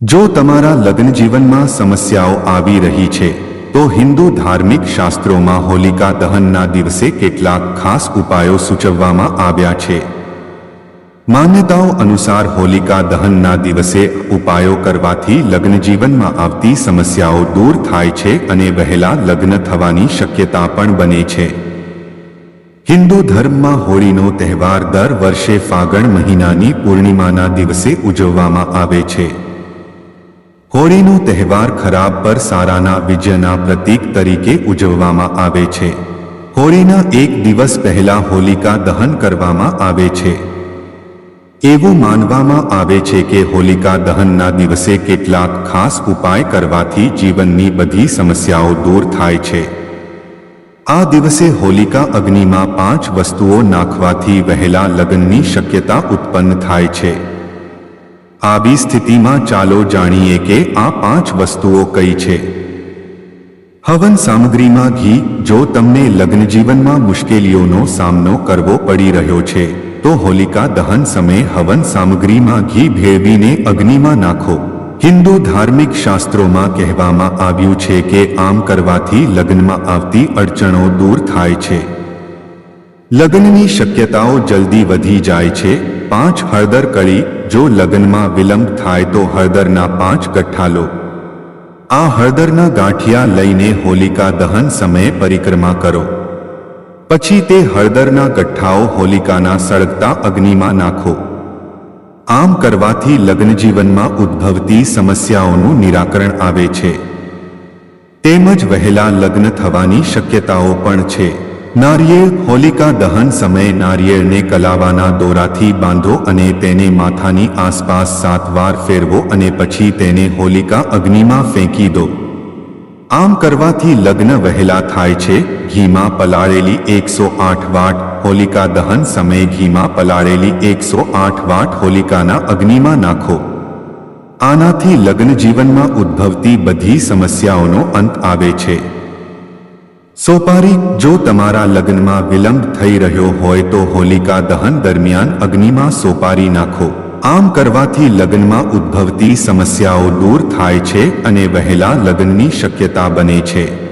જો તમારા લગ્ન જીવનમાં સમસ્યાઓ આવી રહી છે, તો હિન્દુ ધાર્મિક શાસ્ત્રોમાં હોલિકા દહનના દિવસે કેટલાક ખાસ ઉપાયો સૂચવવામાં આવ્યા છે. માન્યતાઓ અનુસાર હોલિકા દહનના દિવસે ઉપાયો કરવાથી લગ્ન જીવનમાં આવતી સમસ્યાઓ દૂર થાય છે અને વહેલા લગ્ન થવાની શક્યતા પણ બને છે. હિન્દુ ધર્મમાં હોળીનો તહેવાર દર વર્ષે ફાગણ મહિનાની પૂર્ણિમાના દિવસે ઉજવવામાં આવે છે. હોળીનો તહેવાર ખરાબ પર સારાના વિજયના પ્રતીક તરીકે ઉજવવામાં આવે છે. હોળીના એક દિવસ પહેલા હોલિકા દહન કરવામાં આવે છે. એવું માનવામાં આવે છે કે હોલિકા દહનના દિવસે કેટલાક ખાસ ઉપાય કરવાથી જીવનની બધી સમસ્યાઓ દૂર થાય છે. આ દિવસે હોલિકા અગ્નિમાં પાંચ વસ્તુઓ નાખવાથી વહેલા લગ્નની શક્યતા ઉત્પન્ન થાય છે. આવી સ્થિતિમાં ચાલો જાણીએ કે આ પાંચ વસ્તુઓ કઈ છે. હવન સામગ્રીમાં ઘી, જો તમને લગ્ન જીવનમાં મુશ્કેલીઓનો સામનો કરવો પડી રહ્યો છે, તો હોલિકા દહન સમયે હવન સામગ્રીમાં ઘી ભેળવીને અગ્નિમાં નાખો. હિન્દુ ધાર્મિક શાસ્ત્રોમાં કહેવામાં આવ્યું છે કે આમ કરવાથી લગ્નમાં આવતી અડચણો દૂર થાય છે. લગ્નની શક્યતાઓ જલ્દી વધી જાય છે પાંચ હળદર કળી જો લગ્નમાં વિલંબ થાય તો હળદરના પાંચ ગઠ્ઠા લો. આ હળદરના ગાંઠિયા લઈને હોલિકા દહન સમયે પરિક્રમા કરો. પછી તે હળદરના ગઠ્ઠાઓ હોલિકાના સળગતા અગ્નિમાં નાખો. આમ કરવાથી લગ્ન જીવનમાં ઉદ્ભવતી સમસ્યાઓનું નિરાકરણ આવે છે. તેમજ વહેલા લગ્ન થવાની શક્યતાઓ પણ છે. નારિયેળ હોલિકા દહન સમયે નારિયેળને કલાવાના દોરાથી બાંધો અને તેને માથાની આસપાસ સાત વાર ફેરવો અને પછી તેને હોલિકા અગ્નિમાં ફેંકી દો. આમ કરવાથી લગ્ન વહેલા થાય છે. ઘીમાં પલાળેલી એકસો આઠ વાટ હોલિકા દહન સમયે ઘીમાં પલાળેલી એકસો આઠ વાટ હોલિકાના અગ્નિમાં નાખો. આનાથી લગ્ન જીવનમાં ઉદ્ભવતી બધી સમસ્યાઓનો અંત આવે છે. સોપારી, જો તમારા લગ્નમાં વિલંબ થઈ રહ્યો હોય તો હોલિકા દહન દરમિયાન અગ્નિમાં સોપારી નાખો. આમ કરવાથી લગ્નમાં ઉદ્ભવતી સમસ્યાઓ દૂર થાય છે અને વહેલા લગ્નની શક્યતા બને છે.